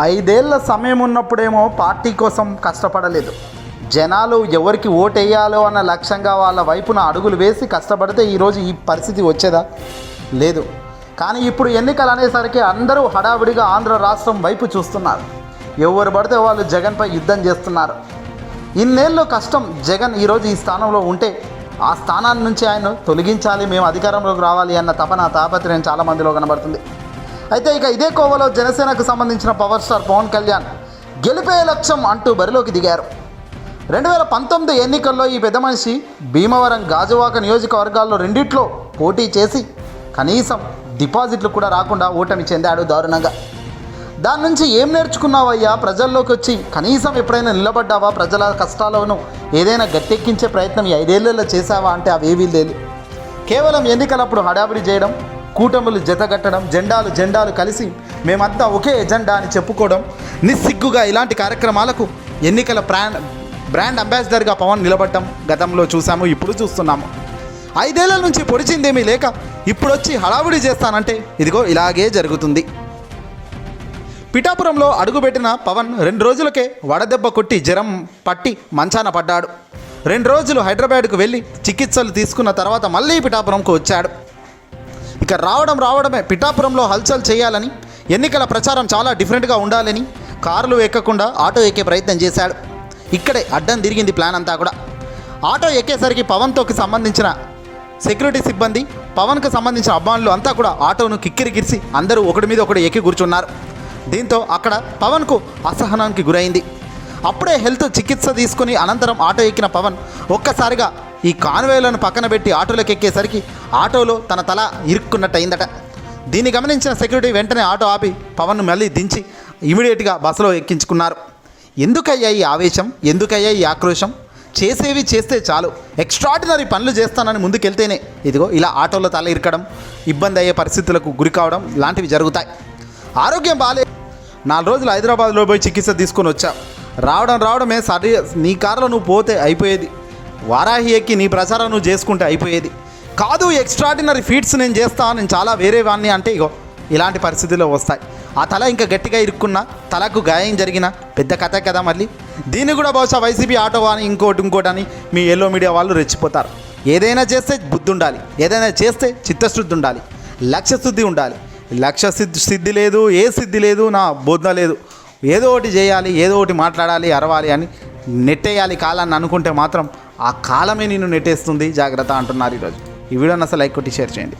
ఐదేళ్ళ సమయం ఉన్నప్పుడేమో పార్టీ కోసం కష్టపడలేదు. జనాలు ఎవరికి ఓటేయాలో అన్న లక్ష్యంగా వాళ్ళ వైపున అడుగులు వేసి కష్టపడితే ఈరోజు ఈ పరిస్థితి వచ్చేదా? లేదు. కానీ ఇప్పుడు ఎన్నికలు అనేసరికి అందరూ హడావిడిగా ఆంధ్ర రాష్ట్రం వైపు చూస్తున్నారు. ఎవరు పడితే వాళ్ళు జగన్పై యుద్ధం చేస్తున్నారు. ఇన్నేళ్ళు కష్టం జగన్ ఈరోజు ఈ స్థానంలో ఉంటే ఆ స్థానాన్ని నుంచి ఆయన తొలగించాలి మేము అధికారంలోకి రావాలి అన్న తపన తాపత్రయం చాలా మందిలో కనబడుతుంది. అయితే ఇక ఇదే కోవలో జనసేనకు సంబంధించిన పవర్ స్టార్ పవన్ కళ్యాణ్ గెలిపే లక్ష్యం అంటూ బరిలోకి దిగారు. రెండు వేల పంతొమ్మిది ఎన్నికల్లో ఈ పెద్ద మనిషి భీమవరం గాజువాక నియోజకవర్గాల్లో రెండిట్లో పోటీ చేసి కనీసం డిపాజిట్లు కూడా రాకుండా ఓటమి చెందాడు దారుణంగా. దాని నుంచి ఏం నేర్చుకున్నావయ్యా? ప్రజల్లోకి వచ్చి కనీసం ఎప్పుడైనా నిలబడ్డావా? ప్రజల కష్టాలను ఏదైనా గట్టెక్కించే ప్రయత్నం ఈ ఐదేళ్ళలో చేశావా? అంటే అవేవీ లేదు కేవలం ఎన్నికలప్పుడు హడావిడి చేయడం కూటములు జతగట్టడం జెండాలు జెండాలు కలిసి మేమంతా ఒకే ఎజెండా అని చెప్పుకోవడం నిస్సిగ్గుగా ఇలాంటి కార్యక్రమాలకు ఎన్నికల బ్రాండ్ బ్రాండ్ అంబాసిడర్గా పవన్ నిలబడటం గతంలో చూసాము ఇప్పుడు చూస్తున్నాము. ఐదేళ్ళ నుంచి పొడిచిందేమీ లేక ఇప్పుడు వచ్చి హడావుడి చేస్తానంటే ఇదిగో ఇలాగే జరుగుతుంది. పిఠాపురంలో అడుగుపెట్టిన పవన్ రెండు రోజులకే వడదెబ్బ కొట్టి జ్వరం పట్టి మంచాన పడ్డాడు. రెండు రోజులు హైదరాబాద్కు వెళ్ళి చికిత్సలు తీసుకున్న తర్వాత మళ్ళీ పిఠాపురంకు వచ్చాడు. ఇక రావడం రావడమే. పిఠాపురంలో హల్చల్ చేయాలని ఎన్నికల ప్రచారం చాలా డిఫరెంట్గా ఉండాలని కార్లు ఎక్కకుండా ఆటో ఎక్కే ప్రయత్నం చేశాడు. ఇక్కడే అడ్డం తిరిగింది ప్లాన్ అంతా కూడా. ఆటో ఎక్కేసరికి పవన్తోకి సంబంధించిన సెక్యూరిటీ సిబ్బంది పవన్కు సంబంధించిన అభిమానులు అంతా కూడా ఆటోను కిక్కిరికిరిసి అందరూ ఒకటి మీద ఒకటి ఎక్కి కూర్చున్నారు. దీంతో అక్కడ పవన్కు అసహనానికి గురైంది. అప్పుడే హెల్త్ చికిత్స తీసుకుని అనంతరం ఆటో ఎక్కిన పవన్ ఒక్కసారిగా ఈ కాన్వేలను పక్కన పెట్టి ఆటోలోకి ఎక్కేసరికి ఆటోలో తన తల ఇరుక్కున్నట్టయిందట. దీన్ని గమనించిన సెక్యూరిటీ వెంటనే ఆటో ఆపి పవన్ను మళ్ళీ దించి ఇమీడియట్గా బస్సులో ఎక్కించుకున్నారు. ఎందుకయ్యా ఈ ఆవేశం? ఎందుకయ్యా ఈ ఆక్రోశం? చేసేవి చేస్తే చాలు. ఎక్స్ట్రాడినరీ పనులు చేస్తానని ముందుకెళ్తేనే. ఇదిగో ఇలా ఆటోలో తల ఇరకడం ఇబ్బంది అయ్యే పరిస్థితులకు గురి కావడం లాంటివి జరుగుతాయి. ఆరోగ్యం బాలే నాలుగు రోజులు హైదరాబాద్లో పోయి చికిత్స తీసుకొని వచ్చా. రావడం రావడమే సరి నీ కారులో నువ్వు పోతే అయిపోయేది. వారాహి ఎక్కి నీ ప్రచారం నువ్వు చేసుకుంటే అయిపోయేది. కాదు ఎక్స్ట్రాడినరీ ఫీట్స్ నేను చేస్తా నేను చాలా వేరే వాడిని అంటే ఇగో ఇలాంటి పరిస్థితుల్లో వస్తాయి. ఆ తల ఇంకా గట్టిగా ఇరుక్కున్నా తలకు గాయం జరిగిన పెద్ద కథ కదా మళ్ళీ. దీన్ని కూడా బహుశా వైసీపీ ఆటో అని ఇంకోటి ఇంకోటి అని మీ ఎల్లో మీడియా వాళ్ళు రెచ్చిపోతారు. ఏదైనా చేస్తే బుద్ధి ఉండాలి. ఏదైనా చేస్తే చిత్తశుద్ధి ఉండాలి. లక్ష్యశుద్ధి ఉండాలి. లక్ష్య సిద్ధి సిద్ధి లేదు ఏ సిద్ధి లేదు నా బోధన లేదు. ఏదో ఒకటి చేయాలి ఏదో ఒకటి మాట్లాడాలి అరవాలి అని నెట్టేయాలి కాలాన్ని అనుకుంటే మాత్రం ఆ కాలమే నిన్ను నెట్టేస్తుంది. జాగ్రత్త అంటున్నారు ఈరోజు. ఈ వీడియోని అసలు లైక్ కొట్టి షేర్ చేయండి.